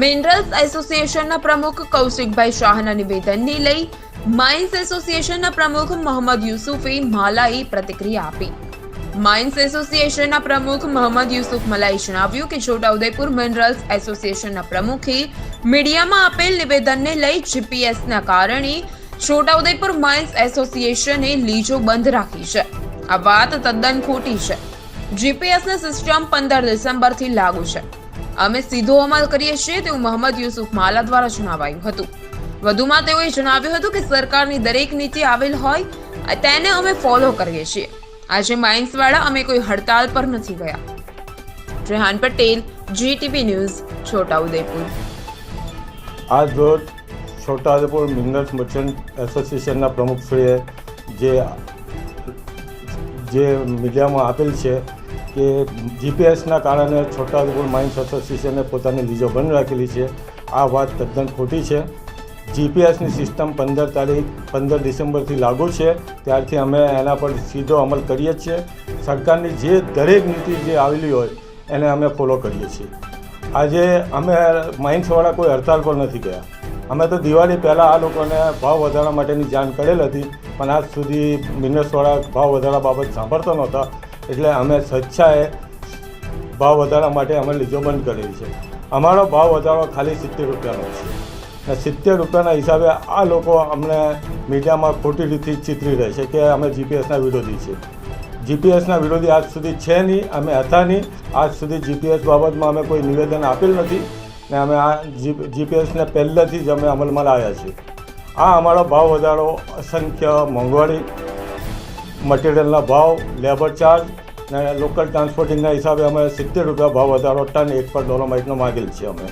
Minerals એસોસિએશનના પ્રમુખ કૌશિકભાઈ શાહના નિવેદનને લઈ માઇન્સ એસોસિએશનના પ્રમુખ મોહમ્મદ યુસુફે માલાએ પ્રતિક્રિયા આપી. માઇન્સ એસોસિએશનના પ્રમુખ મોહમ્મદ યુસુફ મલાઈ જણાવ્યું કે છોટાઉદેપુર મિનરલ્સ એસોસિએશનના પ્રમુખે મીડિયામાં આપેલ નિવેદનને લઈ જીપીએસના કારણે છોટાઉદેપુર માઇન્સ એસોસિએશને લીજો બંધ રાખી છે. આ વાત તદ્દન ખોટી છે. જીપીએસની સિસ્ટમ પંદર ડિસેમ્બરથી લાગુ છે. અમે સીધો અમલ કરીએ છીએ તેવું મોહમ્મદ યુસુફ માલા દ્વારા જણાવાયું હતું. વધુમાં તેઓએ જણાવ્યું હતું કે સરકારની દરેક નીતિ આવેલ હોય તેને અમે ફોલો કરીએ છીએ. આજે માઇન્સવાળા અમે કોઈ હડતાલ પર નથી ગયા. Rehan Patel, GTV news, Chhota Udaipur. આજ રોજ છોટાઉદેપુર મિનરલ્સ મર્ચન્ટ એસોસિએશનના પ્રમુખશ્રીએ જે જે મીડિયામાં આપેલ છે કે જીપીએસના કારણે છોટાઉદેપુર માઇન્સ એસોસિએશને પોતાની લીજો બંધ રાખેલી છે. આ વાત તદ્દન ખોટી છે. જીપીએસની સિસ્ટમ પંદર તારીખ, પંદર ડિસેમ્બરથી લાગુ છે. ત્યારથી અમે એના પર સીધો અમલ કરીએ છીએ. સરકારની જે દરેક નીતિ જે આવેલી હોય, એને અમે ફોલો કરીએ છીએ. આજે અમે માઇન્સવાળા કોઈ હડતાલ પર નથી ગયા. અમે તો દિવાળી પહેલાં આ લોકોને ભાવ વધારા માટેની જાણ કરેલ હતી, પણ આજ સુધી મિનરસવાળા ભાવ વધારા બાબત સાંભળતા નહોતા. એટલે અમે સ્વચ્છાએ ભાવ વધારા માટે અમે લીધો બંધ કરેલી છે. અમારો ભાવ વધારો ખાલી સિત્તેર રૂપિયાનો છે. અને સિત્તેર રૂપિયાના હિસાબે આ લોકો અમને મીડિયામાં ખોટી રીતે ચિતરી રહે છે કે અમે જીપીએસના વિરોધી છીએ જીપીએસના વિરોધી આજ સુધી છે નહીં, અમે હતા નહીં. આજ સુધી જીપીએસ બાબતમાં અમે કોઈ નિવેદન આપેલ નથી ને અમે આ જીપીએસને પહેલેથી જ અમે અમલમાં લાવ્યા છીએ આ અમારો ભાવ વધારો અસંખ્ય મોંઘવારી મટીરિયલના ભાવ લેબર ચાર્જ ને લોકલ ટ્રાન્સપોર્ટિંગના હિસાબે અમે સિત્તેર રૂપિયા ભાવ વધારો, ટન એક પર ડોલોમાઇટનો માગેલ છે અમે.